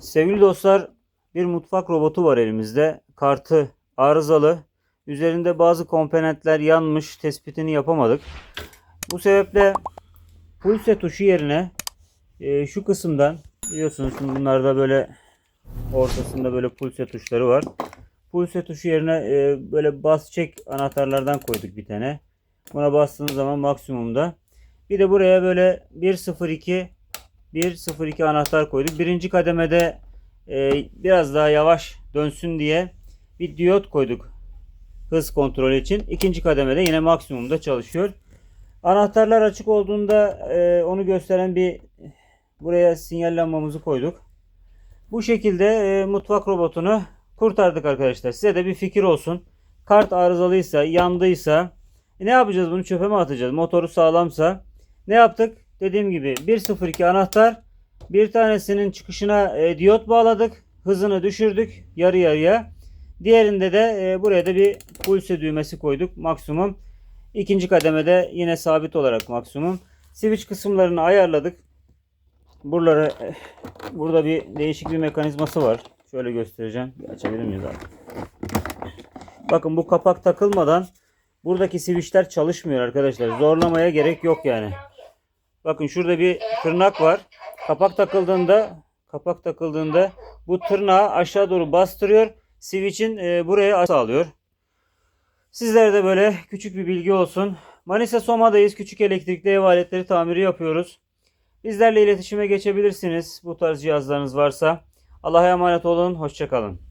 Sevgili dostlar, bir mutfak robotu var elimizde. Kartı arızalı. Üzerinde bazı komponentler yanmış, tespitini yapamadık. Bu sebeple pulse tuşu yerine e, şu kısımdan biliyorsunuz bunlarda böyle ortasında böyle pulse tuşları var. Pulse tuşu yerine e, böyle bas çek anahtarlardan koyduk bir tane. Buna bastığınız zaman maksimumda. Bir de buraya böyle 102 102 anahtar koyduk. Birinci kademede e, biraz daha yavaş dönsün diye bir diyot koyduk hız kontrolü için. İkinci kademede yine maksimumda çalışıyor. Anahtarlar açık olduğunda e, onu gösteren bir buraya sinyal lambamızı koyduk. Bu şekilde e, mutfak robotunu kurtardık arkadaşlar. Size de bir fikir olsun. Kart arızalıysa, yandıysa e, ne yapacağız? Bunu çöpe mi atacağız? Motoru sağlamsa ne yaptık? Dediğim gibi 102 anahtar bir tanesinin çıkışına e, diyot bağladık. Hızını düşürdük yarı yarıya. Diğerinde de e, buraya da bir pulse düğmesi koyduk maksimum. İkinci kademede yine sabit olarak maksimum. Switch kısımlarını ayarladık. Buraları eh, burada bir değişik bir mekanizması var. Şöyle göstereceğim. Bir açabilir miyiz abi? Bakın bu kapak takılmadan buradaki switchler çalışmıyor arkadaşlar. Zorlamaya gerek yok yani. Bakın şurada bir tırnak var. Kapak takıldığında kapak takıldığında bu tırnağı aşağı doğru bastırıyor. Switch'in e, buraya sağlıyor. Sizlere de böyle küçük bir bilgi olsun. Manisa Soma'dayız. Küçük elektrikli ev aletleri tamiri yapıyoruz. Bizlerle iletişime geçebilirsiniz bu tarz cihazlarınız varsa. Allah'a emanet olun. Hoşçakalın.